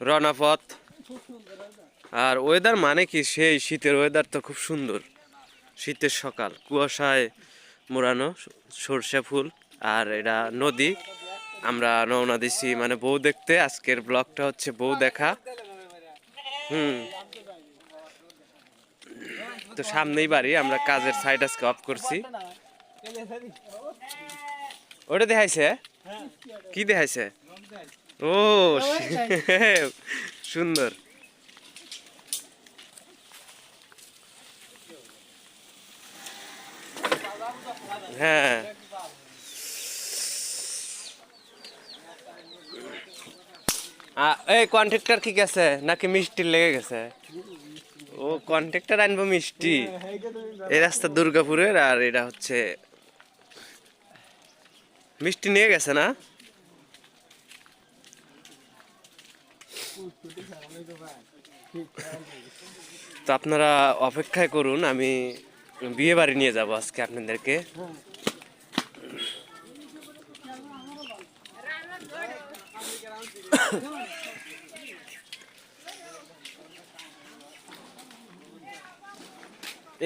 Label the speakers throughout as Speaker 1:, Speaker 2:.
Speaker 1: রনাপথ আর weather মানে কি? সেই শীতের ওয়েদার তো খুব সুন্দর। শীতের সকাল, কুয়াশায় মোড়ানো সর্ষে ফুল। আর এটা নদী। আমরা রওনা দিছি মানে বউ দেখতে। আজকের ব্লগটা হচ্ছে বউ দেখা। হুম। তো সামনেই বাড়ি। আমরা কাজের সাইড আজকে অফ করছি। ওটা দেখাইছে? কি দেখাইছে? ও সুন্দর। হ্যাঁ। এই কন্ট্রাক্টর কি গেছে? নাকি মিষ্টি লেগে গেছে? ও কন্ট্রাক্টর আনব মিষ্টি। এই রাস্তা দুর্গাপুরের আর এটা হচ্ছে মিষ্টি নিয়ে গেছে না? তো আপনারা অপেক্ষায় করুন, আমি বিয়ে বাড়ি নিয়ে যাব আজকে আপনাদেরকে।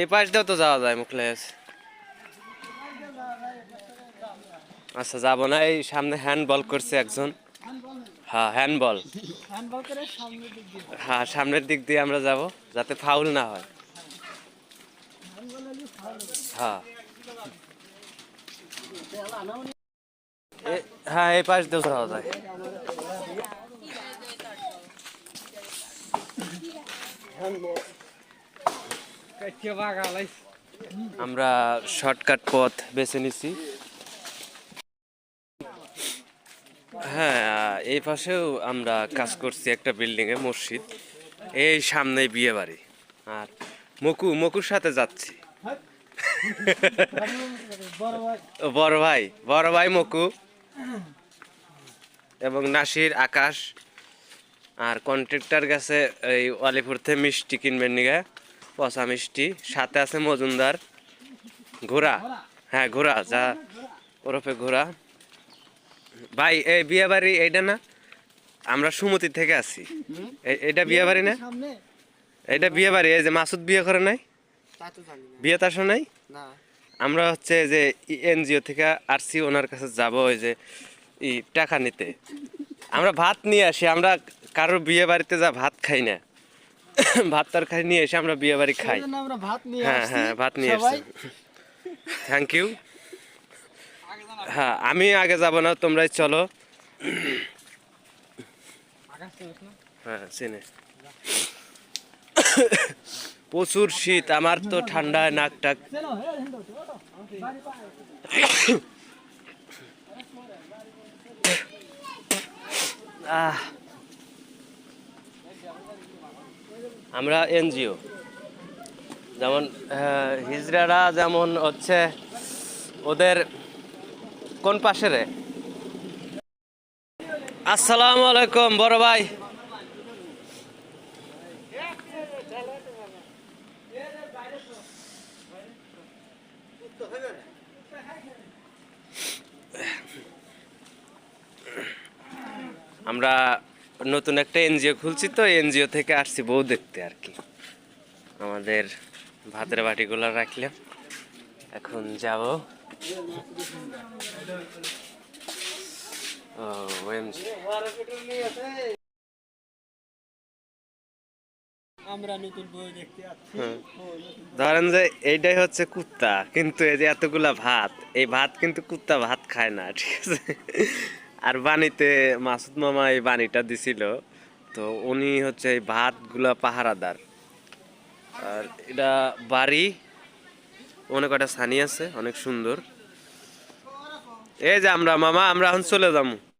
Speaker 1: এই পাশ দিয়েও তো যাওয়া যায় মুখলেস। আচ্ছা যাব না, এই সামনে হ্যান্ডবল করছে একজন। হ্যাঁ হ্যান্ডবল
Speaker 2: দিয়ে।
Speaker 1: হ্যাঁ সামনের দিক দিয়ে আমরা যাব যাতে ফাউল না হয়। হ্যাঁ। হ্যাঁ এই পাশ দিয়েও যাওয়া যায়। আমরা শর্টকাট পথ বেছে নিছি। হ্যাঁ এই পাশেও আমরা কাজ করছি একটা বিল্ডিং এ, মসজিদ। এই সামনে বিয়ে বাড়ি। আর মকু, মকুর সাথে যাচ্ছি।
Speaker 2: বড় ভাই
Speaker 1: বড় ভাই মকু। এবং নাসির, আকাশ। আর কন্ট্রাক্টর গেছে এই আলিপুর থেকে মিষ্টি কিনবেন নিগে পচা মিষ্টি। সাথে আছে মজুমদার। ঘোড়া। হ্যাঁ ঘোড়া। যা ওরফে ঘোড়া। ভাই এই বিয়ে বাড়ি এইটা না? আমরা সুমতি থেকে আছি। এটা বিয়ে বাড়ি না? এটা বিয়ে বাড়ি এই যে মাসুদ বিয়ে করে নাই?
Speaker 2: তা তো
Speaker 1: বিয়ে তার নাই? আমরা হচ্ছে যে এনজিও থেকে আসছি ওনার কাছে যাব ওই যে ই টাকা নিতে। আমরা ভাত নিয়ে আসি আমরা কারোর বিয়ে বাড়িতে যা ভাত খাই না। ভাত তরকারি নিয়ে এসে আমরা বিয়ে বাড়ি খাই। হ্যাঁ হ্যাঁ ভাত নিয়ে এসছি। থ্যাংক ইউ হ্যাঁ আমি আগে যাব না, তোমরাই চলো। হ্যাঁ প্রচুর শীত, আমার তো ঠান্ডায় নাক টাক। আমরা এনজিও। যেমন হিজড়ারা যেমন হচ্ছে, ওদের কোন পাশে রে? আসসালামু আলাইকুম, বড় ভাই। আমরা নতুন একটা এনজিও খুলছি তো এনজিও থেকে আসছি বউ দেখতে আর কি। আমাদের ভাতের বাটিগুলো রাখলাম। এখন যাব।
Speaker 2: ও, নতুন-
Speaker 1: ধরেন যে এইটাই হচ্ছে কুত্তা কিন্তু এই যে এতগুলা ভাত এই ভাত কিন্তু কুত্তা ভাত খায় না ঠিক আছে? আর বাণীতে মাসুদ মামা এই বাণীটা দিছিল তো উনি হচ্ছে এই ভাতগুলা পাহারাদার। আর এটা বাড়ি অনেক কটা ছানি আছে অনেক সুন্দর। এই যে আমরা মামা আমরা এখন চলে যাব।